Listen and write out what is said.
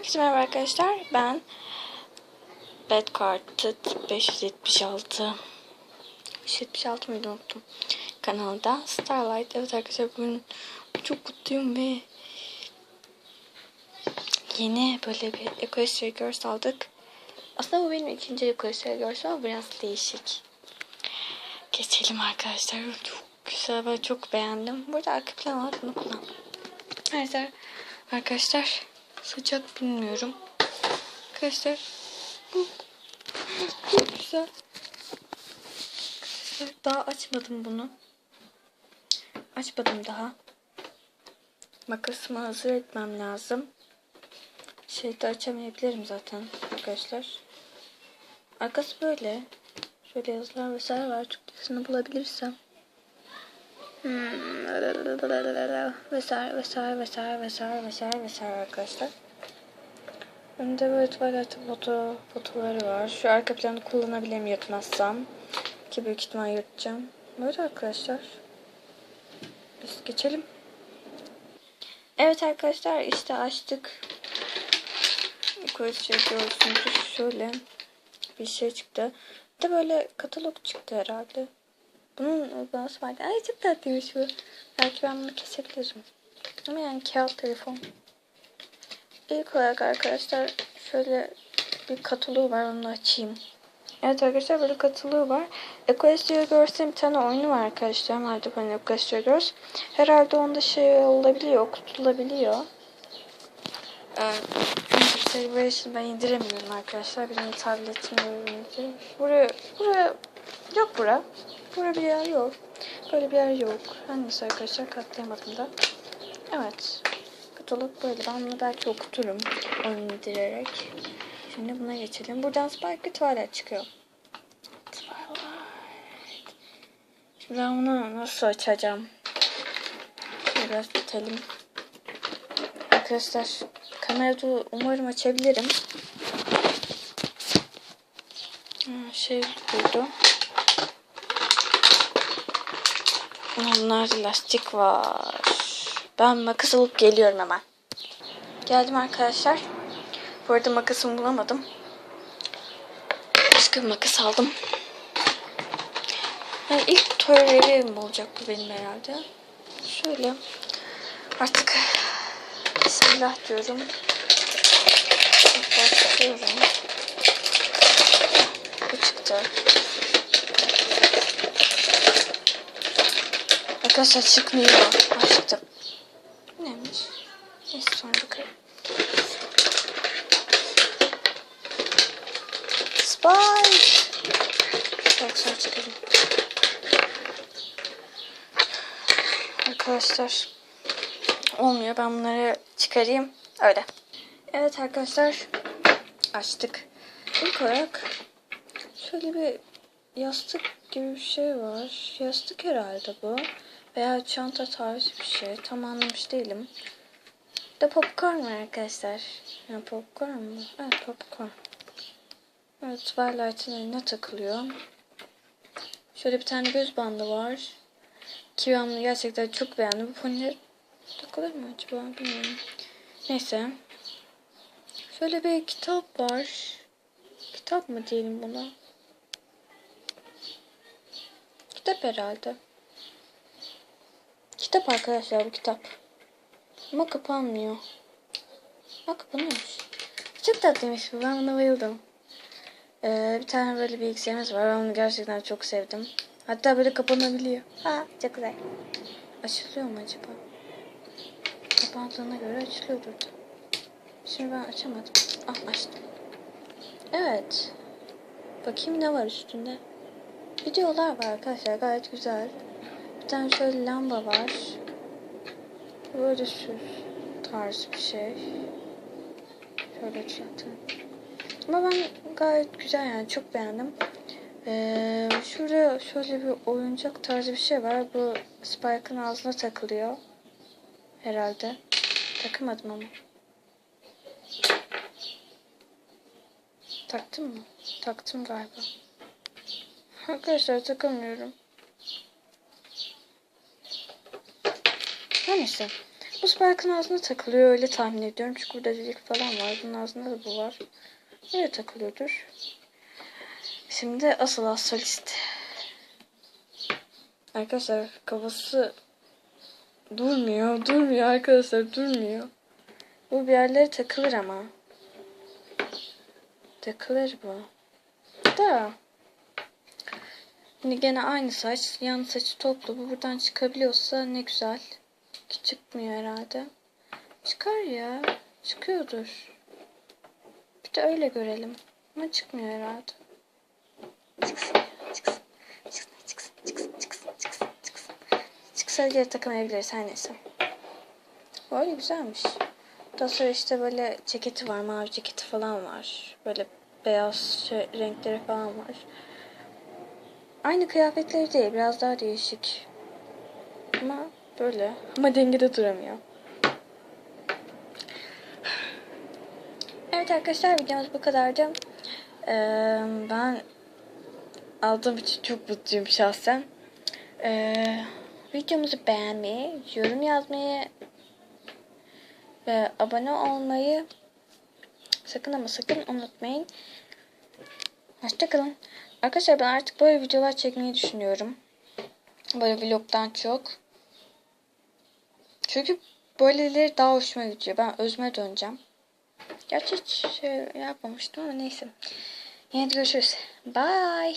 Herkese merhaba arkadaşlar. Ben Bad Carted 576 576 mıydı unuttum. Kanalda Starlight. Evet arkadaşlar bugün çok mutluyum ve yeni böyle bir Equestria Girls aldık. Aslında bu benim ikinci Equestria Girls ama biraz değişik. Geçelim arkadaşlar. Çok güzel ve çok beğendim. Burada arka plan var. Bunu kullan. Arkadaşlar, arkadaşlar sıcak bilmiyorum. Arkadaşlar bu çok güzel. Daha açmadım bunu. Açmadım daha. Makasımı hazır etmem lazım. Şeyde açamayabilirim zaten arkadaşlar. Arkası böyle. Şöyle yazılar vesaire var. Türkçesini bulabilirsem. Vesaire vesaire vesaire vesaire vesaire vesaire arkadaşlar. Önde böyle tuvalet foto, fotoları var. Şu arka planı kullanabilirim yırtmazsam. Ki büyük ihtimal yırtacağım. Böyle arkadaşlar. Biz geçelim. Evet arkadaşlar işte açtık. Yukarı çekiyorsunuz. Şöyle bir şey çıktı. Bir de böyle katalog çıktı herhalde. Bunun uygulaması vardı. Ay çok tatlıymış bu. Belki ben bunu kesebilirim. Ama yani kağıt telefon. İlk olarak arkadaşlar şöyle bir kataloğu var onu açayım. Evet arkadaşlar böyle kataloğu var. Equestria Girls'in bir tane oyunu var arkadaşlar. Madem hani Equestria Girls. Herhalde onda şey olabiliyor, okutulabiliyor. Ee, ben indiremiyorum arkadaşlar. Benim tabletim. Buraya, buraya, yok bura. Burada bir yer yok. Böyle bir yer yok. Hangisi arkadaşlar katlayamadım da. Evet. Katalog böyle. Ben bunu belki okuturum. Onu indirerek. Şimdi buna geçelim. Buradan Sparkly Twilight çıkıyor. Twilight. Şimdi ben bunu nasıl açacağım? Biraz itelim. Arkadaşlar kamerada umarım açabilirim. Şey buydu. Bunlar lastik var. Ben makas alıp geliyorum hemen. Geldim arkadaşlar. Bu arada makasımı bulamadım. Başka bir makas aldım. Yani ilk tuvaletlerim olacak bu benim herhalde. Şöyle. Artık Bismillah diyorum. Başlıyorum. Bu çıktı. Arkadaşlar çıkmıyor. Açtım. Neymiş? Neyse sonra bakarım. Spike. Bak sonra çıkarım. Arkadaşlar. Olmuyor. Ben bunları çıkarayım. Öyle. Evet arkadaşlar. Açtık. İlk olarak şöyle bir yastık gibi bir şey var. Yastık herhalde bu. Veya çanta tarzı bir şey. Tam anlamış değilim. Bir de popcorn var arkadaşlar. Ya popcorn mu? Evet popcorn. Evet Twilight'ın eline takılıyor. Şöyle bir tane göz bandı var. Ki ben bunu gerçekten çok beğendim. Bu poniler takılır mı acaba bilmiyorum. Neyse. Şöyle bir kitap var. Kitap mı diyelim buna? Kitap herhalde. Kitap arkadaşlar bu kitap. Ama kapanmıyor. Bak kapanıyormuş. Çok tatlıymış bu. Ben buna bayıldım. Ee, bir tane böyle bilgisayarımız var. Ben onu gerçekten çok sevdim. Hatta böyle kapanabiliyor. Ha çok güzel. Açılıyor mu acaba? Kapandığına göre açılıyordur. Şimdi ben açamadım. Ah açtım. Evet. Bakayım ne var üstünde. Videolar var arkadaşlar gayet güzel. Bir tane şöyle lamba var. Böyle süs tarz bir şey. Şöyle çatın. Ama ben gayet güzel yani çok beğendim. Ee, şurada şöyle bir oyuncak tarzı bir şey var. Bu Spike'ın ağzına takılıyor. Herhalde. Takamadım ama. Taktım mı? Taktım galiba. Arkadaşlar takamıyorum. Her neyse. Bu Spark'ın ağzına takılıyor öyle tahmin ediyorum. Çünkü burada delik falan var. Bunun ağzında da bu var. Öyle takılıyordur. Şimdi asıl astrolist. Arkadaşlar kafası durmuyor. Durmuyor arkadaşlar durmuyor. Bu bir yerlere takılır ama. Takılır bu. Da. Şimdi gene aynı saç. Yan saçı toplu. Bu buradan çıkabiliyorsa ne güzel. Ki çıkmıyor herhalde. Çıkar ya. Çıkıyordur. Bir de öyle görelim. Ama çıkmıyor herhalde. Çıksın ya. Çıksın. Çıksın. Çıksın. Çıksın. Çıksın. Çıksın. Çıksın. Çıksa geri takamayabiliriz. Her neyse. Böyle güzelmiş. Daha sonra işte böyle ceketi var. Mavi ceketi falan var. Böyle beyaz şey, renkleri falan var. Aynı kıyafetleri değil. Biraz daha değişik. Ama böyle. Ama dengede duramıyor. Evet arkadaşlar videomuz bu kadardı. Ee, ben aldığım için çok mutluyum şahsen. Ee, videomuzu beğenmeyi, yorum yazmayı ve abone olmayı sakın ama sakın unutmayın. Hoşçakalın. Arkadaşlar ben artık böyle videolar çekmeyi düşünüyorum. Böyle vlogdan çok. Çünkü böyleleri daha hoşuma gidiyor. Ben özüme döneceğim. Gerçi hiç şey yapmamıştım ama neyse. Yine görüşürüz. Bye.